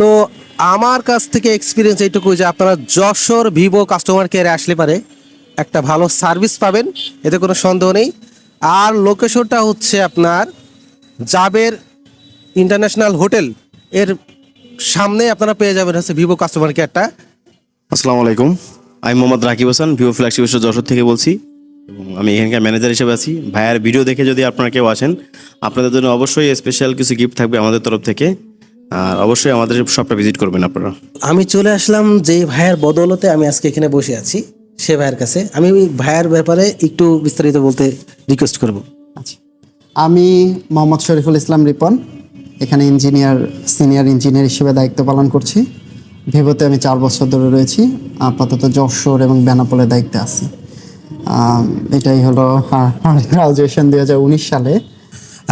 তো আমার কাছ থেকে এক্সপিরিয়েন্স এইটুকু যে আপনারা যশোর ভিভো কাস্টমার কেয়ারে আসলে পারে, একটা ভালো সার্ভিস পাবেন, এতে কোনো সন্দেহ নেই। আর লোকেশনটা হচ্ছে আপনার জাবের ইন্টারন্যাশনাল হোটেল এর সামনে আপনারা পেয়ে যাবেন হচ্ছে ভিভো কাস্টমার কেয়ারটা আসসালামু আলাইকুম, আমি Mohammad Rakib Hasan, Vivo flagship store Jashore থেকে বলছি। এবং আমি এখানকার ম্যানেজার হিসেবে আছি। ভাইয়ার ভিডিও দেখে যদি আপনারা কেউ আসেন, আপনাদের জন্য অবশ্যই স্পেশাল কিছু গিফট থাকবে আমাদের তরফ থেকে। আর অবশ্যই আমাদের শপটা ভিজিট করবেন আপনারা। আমি চলে আসলাম যে ভাইয়ের বদৌলতে আমি আজকে এখানে বসে আছি সে ভাইয়ের কাছে। আমি ওই ভাইয়ের ব্যাপারে একটু বিস্তারিত বলতে রিকোয়েস্ট করব। আচ্ছা। আমি মোহাম্মদ শরীফুল ইসলাম রিপন এখানে ইঞ্জিনিয়ার সিনিয়র ইঞ্জিনিয়ার হিসেবে দায়িত্ব পালন করছি। ভিভোতে আমি চার বছর ধরে রয়েছি আপাতত যশোর এবং বেনাপোলে দায়িত্বে আছি। এটাই হলো গ্রাজুয়েশন দু হাজার উনিশ সালে।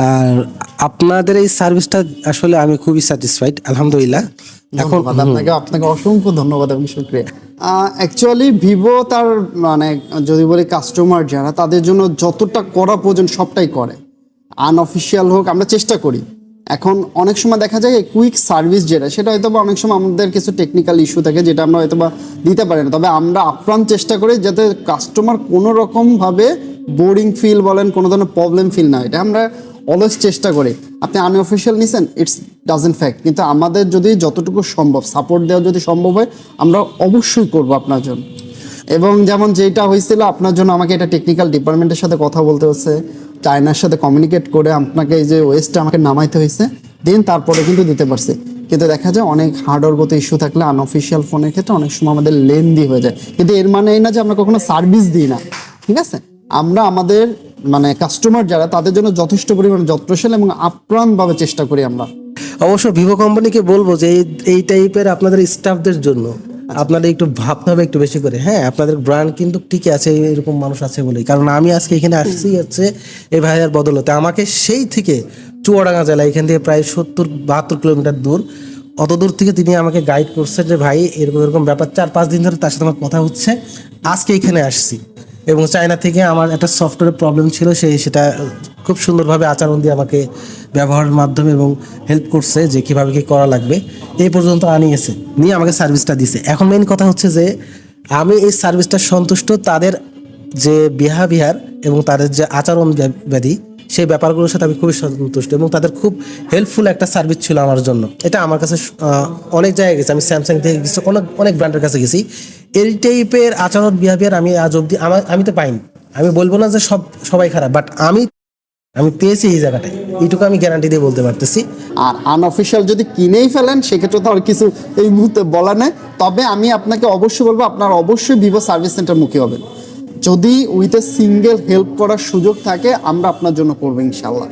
আর আপনাদের এই সার্ভিসটা আসলে আমি খুবই স্যাটিসফাইড আলহামদুলিল্লাহ। এখন আপনাকে আপনাকে অসংখ্য ধন্যবাদ এবং শুক্রিয়া। অ্যাকচুয়ালি ভিভো তার মানে যদি বলি কাস্টমার যারা, তাদের জন্য যতটা করা প্রয়োজন সবটাই করে। আনঅফিসিয়াল হোক, আমরা চেষ্টা করি। এখন অনেক সময় দেখা যায় কুইক সার্ভিস যেটা, সেটা হয়তো বা অনেক সময় আমাদের কিছু টেকনিক্যাল ইস্যু থাকে যেটা আমরা হয়তো বা দিতে পারি না। তবে আমরা আপ্রাণ চেষ্টা করি যাতে কাস্টমার কোনো রকমভাবে বোরিং ফিল বলেন, কোনো ধরনের প্রবলেম ফিল না এটা আমরা অলওয়েজ চেষ্টা করি। আপনি আনঅফিসিয়াল নিছেন ইটস ডাজেন্ট ফ্যাক্ট কিন্তু আমাদের যদি যতটুকু সম্ভব সাপোর্ট দেওয়া যদি সম্ভব হয়, আমরা অবশ্যই করব আপনার জন্য। এবং যেমন যেটা হয়েছিল, আপনার জন্য আমাকে এটা টেকনিক্যাল ডিপার্টমেন্টের সাথে কথা বলতে হচ্ছে, চায়নার সাথে কমিউনিকেট করে আপনাকে এই যে ওয়েস্টটা আমাকে নামাইতে হয়েছে, দেন তারপরে কিন্তু দিতে পারছে। কিন্তু দেখা যায় অনেক হার্ডওয়ারগত ইস্যু থাকলে আনঅফিসিয়াল ফোনের ক্ষেত্রে অনেক সময় আমাদের লেন্দি হয়ে যায়। কিন্তু এর মানে এই না যে আমরা কখনো সার্ভিস দিই না। ঠিক আছে? আমরা আমাদের মানে কাস্টমার যারা, তাদের জন্য যথেষ্ট পরিমাণে যত্নশীল এবং আপ্রাণভাবে চেষ্টা করি আমরা। অবশ্য ভিভো কোম্পানিকে বলব যে এই টাইপের আপনাদের স্টাফদের জন্য আপনাদের একটু ভাবতে হবে একটু বেশি করে। হ্যাঁ আপনাদের ব্র্যান্ড কিন্তু ঠিকই আছে, এরকম মানুষ আছে বলেই। কারণ আমি আজকে এখানে আসছি হচ্ছে এই ভাইয়ার বদলতে। আমাকে সেই থেকে চুয়াডাঙ্গা জেলা, এখান থেকে প্রায় সত্তর, বাহাত্তর কিলোমিটার দূর, অত দূর থেকে তিনি আমাকে গাইড করছেন যে ভাই, এরকম এরকম ব্যাপার, চার পাঁচ দিন ধরে তার সাথে আমার কথা হচ্ছে। আজকে এখানে আসছি। এবং চায়না থেকে আমার একটা সফটওয়্যার প্রবলেম ছিল, সে সেটা খুব সুন্দরভাবে আচরণ দিয়ে আমাকে ব্যবহারের মাধ্যমে এবং হেল্প করছে যে কীভাবে কী করা লাগবে। এই পর্যন্ত আনিয়েছে নিয়ে আমাকে সার্ভিসটা দিছে। এখন মেইন কথা হচ্ছে যে, আমি এই সার্ভিসটা সন্তুষ্ট তাদের যে বিহাভিয়ার এবং তাদের যে আচরণ ব্য- ব্যাধি সেই ব্যাপারগুলোর সাথে আমি খুবই সন্তুষ্ট এবং তাদের খুব হেল্পফুল একটা সার্ভিস ছিল আমার জন্য। এটা আমার কাছে অনেক জায়গায় গেছি। আমি স্যামসাং থেকে গেছি অনেক অনেক ব্র্যান্ডের কাছে গেছি। এই টাইপের আচরণ বিহেভিয়ার আমি আজ অবধি আমার আমি তো পাইনি। আমি বলব না যে সব, সবাই খারাপ বাট আমি আমি পেয়েছি এই জায়গাটায়। এইটুকু আমি গ্যারান্টি দিয়ে বলতে পারতেছি। আর আনঅফিসিয়াল যদি কিনেই ফেলেন, সেক্ষেত্রে তো আর কিছু এই মুহূর্তে বলা নেই। তবে আমি আপনাকে অবশ্যই বলব, আপনার অবশ্যই ভিভো সার্ভিস সেন্টার মুখী হবেন। যদি উইথ এ সিঙ্গেল হেল্প করার সুযোগ থাকে আমরা আপনার জন্য করব ইনশাল্লাহ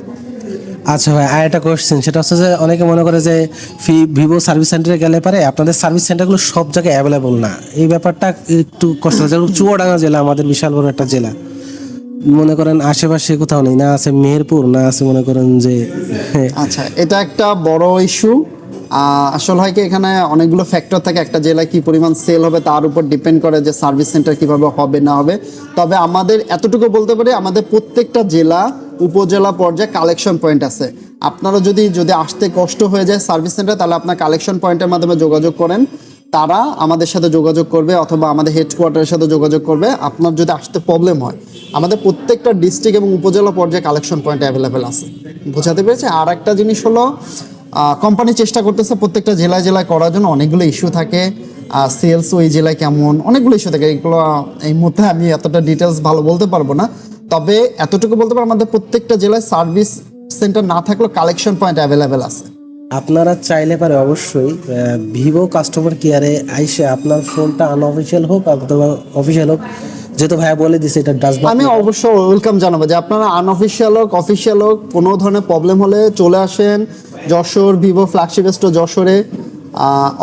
আচ্ছা ভাই আর একটা কোয়েশ্চেন সেটা হচ্ছে যে অনেকে মনে করে যে ফি ভিভো সার্ভিস সেন্টারে গেলে পারে আপনাদের সার্ভিস সেন্টারগুলো সব জায়গায় অ্যাভেলেবল না। এই ব্যাপারটা একটু কষ্ট হচ্ছে যেমন চুয়াডাঙ্গা জেলা আমাদের বিশাল বড় একটা জেলা। মনে করেন আশেপাশে কোথাও নেই না আছে মেহেরপুর না আছে মনে করেন যে আচ্ছা এটা একটা বড় ইস্যু আসলে হয় কি, এখানে অনেকগুলো ফ্যাক্টর থাকে। একটা জেলায় কি পরিমাণ সেল হবে, তার উপর ডিপেন্ড করে যে সার্ভিস সেন্টার কীভাবে হবে, না হবে। তবে আমাদের এতটুকু বলতে পারি, আমাদের প্রত্যেকটা জেলা, উপজেলা পর্যায়ে কালেকশন পয়েন্ট আছে। আপনারা যদি যদি আসতে কষ্ট হয়ে যায় সার্ভিস সেন্টার তাহলে আপনার কালেকশন পয়েন্টের মাধ্যমে যোগাযোগ করেন। তারা আমাদের সাথে যোগাযোগ করবে, অথবা আমাদের হেডকোয়ার্টারের সাথে যোগাযোগ করবে। আপনার যদি আসতে প্রবলেম হয়, আমাদের প্রত্যেকটা ডিস্ট্রিক্ট এবং উপজেলা পর্যায়ে কালেকশন পয়েন্ট অ্যাভেলেবেল আছে। বোঝাতে পেরেছি? আর একটা জিনিস হলো কোম্পানি চেষ্টা করতেছে প্রত্যেকটা জেলায় জেলায় করার জন্য। অনেকগুলো ইস্যু থাকে। সেলস ওই জেলায় কেমন? অনেকগুলো ইস্যু থাকে। এগুলো এই মুহূর্তে আমি এতটা ডিটেলস ভালো বলতে পারব না। তবে এতটুকু বলতে পারব আমাদের প্রত্যেকটা জেলায় সার্ভিস সেন্টার না থাকলেও কালেকশন পয়েন্ট অ্যাভেলেবেল আছে। আপনারা চাইলে পারে অবশ্যই ভিভো কাস্টমার কেয়ারে আইসে আপনার ফোনটা আনঅফিসিয়াল হোক অথবা অফিসিয়াল হোক যেহেতু ভাইয়া বলে দিছে এটা ডাস আমি অবশ্য ওয়েলকাম জানাব যে আপনারা আনঅফিসিয়াল হোক অফিসিয়াল হোক কোনো ধরনের প্রবলেম হলে চলে আসেন। যশোর ভিভো ফ্ল্যাগশিপ স্টোর যশোরে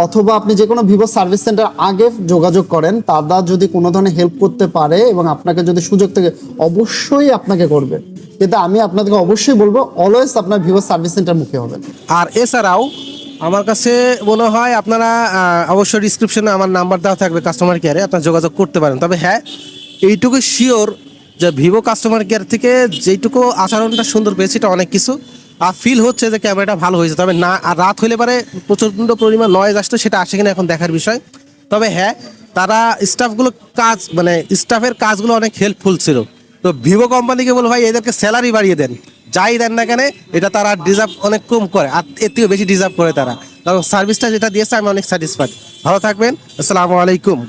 অথবা আপনি যে কোনো ভিভো সার্ভিস সেন্টার আগে যোগাযোগ করেন তারা যদি কোনো ধরনের হেল্প করতে পারে এবং আপনাকে যদি সুযোগ থাকে, অবশ্যই আপনাকে করবে। কিন্তু আমি আপনাদেরকে অবশ্যই বলব অলওয়েজ আপনার ভিভো সার্ভিস সেন্টার মুখে হবেন আর এছাড়াও আমার কাছে মনে হয় আপনারা অবশ্যই ডিসক্রিপশনে আমার নাম্বার দেওয়া থাকবে কাস্টমার কেয়ারে আপনারা যোগাযোগ করতে পারেন। তবে হ্যাঁ এইটুকু শিওর যে ভিভো কাস্টমার কেয়ার থেকে যেইটুকু আচরণটা সুন্দর পেয়েছি, এটা অনেক কিছু। ফিল হচ্ছে যে ক্যামেরাটা ভালো হয়েছে। তবে না, আর রাত হলে পরে প্রচণ্ড পরিমাণ নয়েজ আসতো, সেটা আসে কিনা এখন দেখার বিষয়। তবে হ্যাঁ তারা স্টাফগুলো কাজ মানে স্টাফের কাজগুলো অনেক হেল্পফুল ছিল। তো ভিভো কোম্পানিকে বলো ভাই, এদেরকে স্যালারি বাড়িয়ে দেন। যাই দেন না কেন, এটা তারা ডিজার্ভ অনেক কম করে, আর এর থেকেও বেশি ডিজার্ভ করে তারা। কারণ সার্ভিসটা যেটা দিয়েছে, আমি অনেক স্যাটিসফাইড ভালো থাকবেন, আসসালামু আলাইকুম।